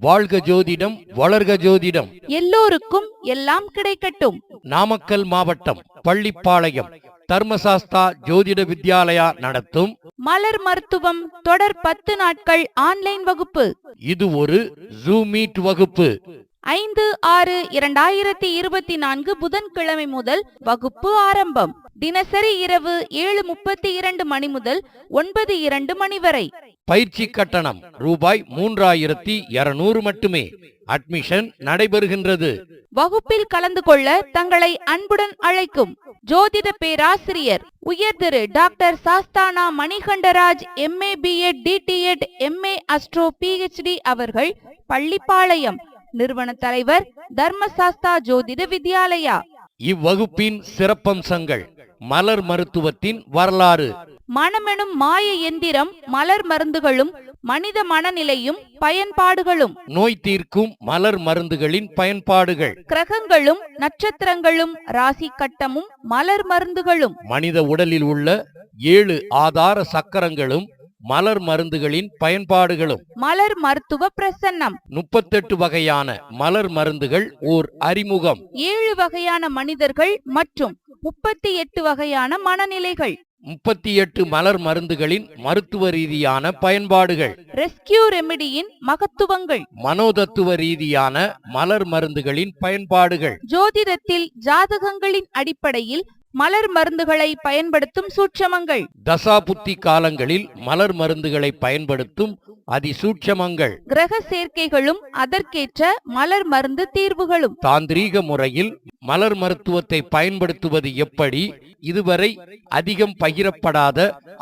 வாழ்க ஜோதிடம் வளர்க ஜோதிடம். எல்லோருக்கும் எல்லாம் கிடைக்கட்டும். நாமக்கல் மாவட்டம் பள்ளிப்பாளையம் தர்மசாஸ்தா ஜோதிட வித்யாலயா நடத்தும். மலர் மருத்துவம் தொடர் பத்து நாட்கள் ஆன்லைன் வகுப்பு. இது ஒரு ஜூம் மீட் வகுப்பு. ஐந்து ஆறு இரண்டாயிரத்தி இருபத்தி நான்கு புதன்கிழமை முதல் வகுப்பு ஆரம்பம். தினசரி இரவு ஏழு முப்பத்தி இரண்டு மணி முதல் ஒன்பது இரண்டு மணி வரை. பயிற்சி கட்டணம் ரூபாய் மூன்றாயிரத்தி இருநூறு மட்டுமே. அட்மிஷன் நடைபெறுகின்றது. வகுப்பில் கலந்து கொள்ள தங்களை அன்புடன் அழைக்கும் ஜோதிட பேராசிரியர் உயர் Thiru doctor சாஸ்தானா Manikandaraj MA BEd DTEd MA astro PhD அவர்கள் பள்ளிப்பாளையம் நிறுவன தலைவர் தர்மசாஸ்தா ஜோதிட வித்யாலயா. இவ்வகுப்பின் சிறப்பம்சங்கள். மலர் மருத்துவத்தின் வரலாறு. மனமெனும் மாய எந்திரம் மலர் மருந்துகளும் மனித மனநிலையும் பயன்பாடுகளும். நோய் தீர்க்கும் மலர் மருந்துகளின் பயன்பாடுகள். கிரகங்களும் நட்சத்திரங்களும் ராசி கட்டமும் மலர் மருந்துகளும். மனித உடலில் உள்ள ஏழு ஆதார சக்கரங்களும் மலர் மருந்துகளின் பயன்பாடுகளும். மலர் மருத்துவ பிரசன்னம். முப்பத்தெட்டு வகையான மலர் மருந்துகள் ஓர் அறிமுகம். ஏழு வகையான மனிதர்கள் மற்றும் முப்பத்தி எட்டு வகையான மனநிலைகள். முப்பத்தி எட்டு மலர் மருந்துகளின் மருத்துவ ரீதியான பயன்பாடுகள். ரெஸ்கியூ ரெமிடியின் மகத்துவங்கள். மனோதத்துவ ரீதியான மலர் மருந்துகளின் பயன்பாடுகள். ஜோதிடத்தில் ஜாதகங்களின் அடிப்படையில் மலர் மருந்துகளை பயன்படுத்தும் சூட்சமங்கள். தசாபுத்தி காலங்களில் மலர் மருந்துகளை பயன்படுத்தும் அதிசூட்சமங்கள். கிரக சேர்க்கைகளும் அதற்கேற்ற மலர் மருந்து தீர்வுகளும். தாந்திரீக முறையில் மலர் மருத்துவத்தை பயன்படுத்துவது எப்படி? இதுவரை அதிகம் பகிரப்படாத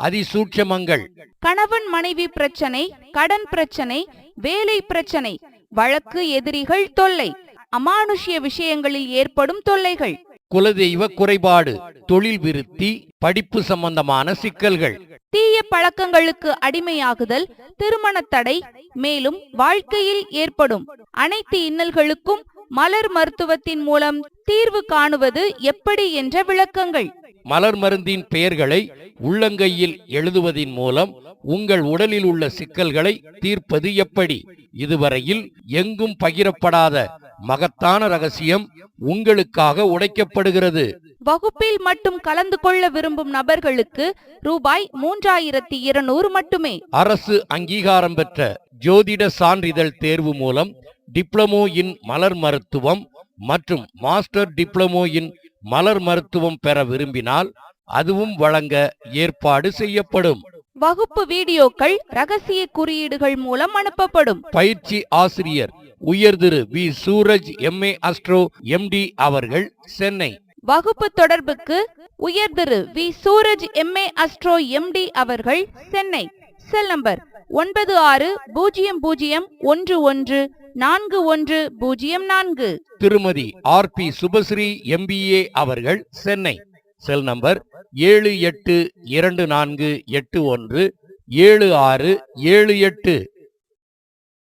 அதிசூட்சமங்கள். கணவன் மனைவி பிரச்சனை கடன் பிரச்சனை வேலை பிரச்சனை வழக்கு எதிரிகள் தொல்லை அமானுஷ்ய விஷயங்களில் ஏற்படும் தொல்லைகள். குலதெய்வ குறைபாடு தொழில் விருத்தி படிப்பு சம்பந்தமான சிக்கல்கள். தீய பழக்கங்களுக்கு அடிமையாகுதல் திருமண தடை மேலும் வாழ்க்கையில் ஏற்படும். அனைத்து இன்னல்களுக்கும் மலர் மருத்துவத்தின் மூலம் தீர்வு காணுவது எப்படி என்ற விளக்கங்கள். மலர் மருந்தின் பெயர்களை உள்ளங்கையில் எழுதுவதின் மூலம் உங்கள் உடலில் உள்ள சிக்கல்களை தீர்ப்பது எப்படி? இதுவரையில் எங்கும் பகிரப்படாத மகத்தான ரகசியம் உங்களுக்காக உடைக்கப்படுகிறது. வகுப்பில் மட்டும் கலந்து கொள்ள விரும்பும் நபர்களுக்கு ரூபாய் மூன்றாயிரத்தி இருநூறு மட்டுமே. அரசு அங்கீகாரம் பெற்ற ஜோதிட சான்றிதழ் தேர்வு மூலம் டிப்ளமோ இன் மலர் மருத்துவம் மற்றும் மாஸ்டர் டிப்ளமோ இன் மலர் மருத்துவம் பெற விரும்பினால் அதுவும் வழங்க ஏற்பாடு செய்யப்படும். வகுப்பு வீடியோக்கள் ரகசிய குறியீடுகள் மூலம் அனுப்பப்படும். பயிற்சி ஆசிரியர் உயர் Thiru V. Suraj MA astro MD அவர்கள் சென்னை. வகுப்பு தொடர்புக்கு உயர் Thiru V. Suraj MA astro MD அவர்கள் சென்னை. செல் நம்பர் ஒன்பது ஆறு பூஜ்ஜியம் பூஜ்ஜியம் ஒன்று ஒன்று நான்கு ஒன்று பூஜ்ஜியம் நான்கு. திருமதி ஆர். பி. சுபஸ்ரீ எம்பிஏ அவர்கள் சென்னை. செல் நம்பர் ஏழு எட்டு இரண்டு நான்கு எட்டு ஒன்று ஏழு ஆறு ஏழு எட்டு.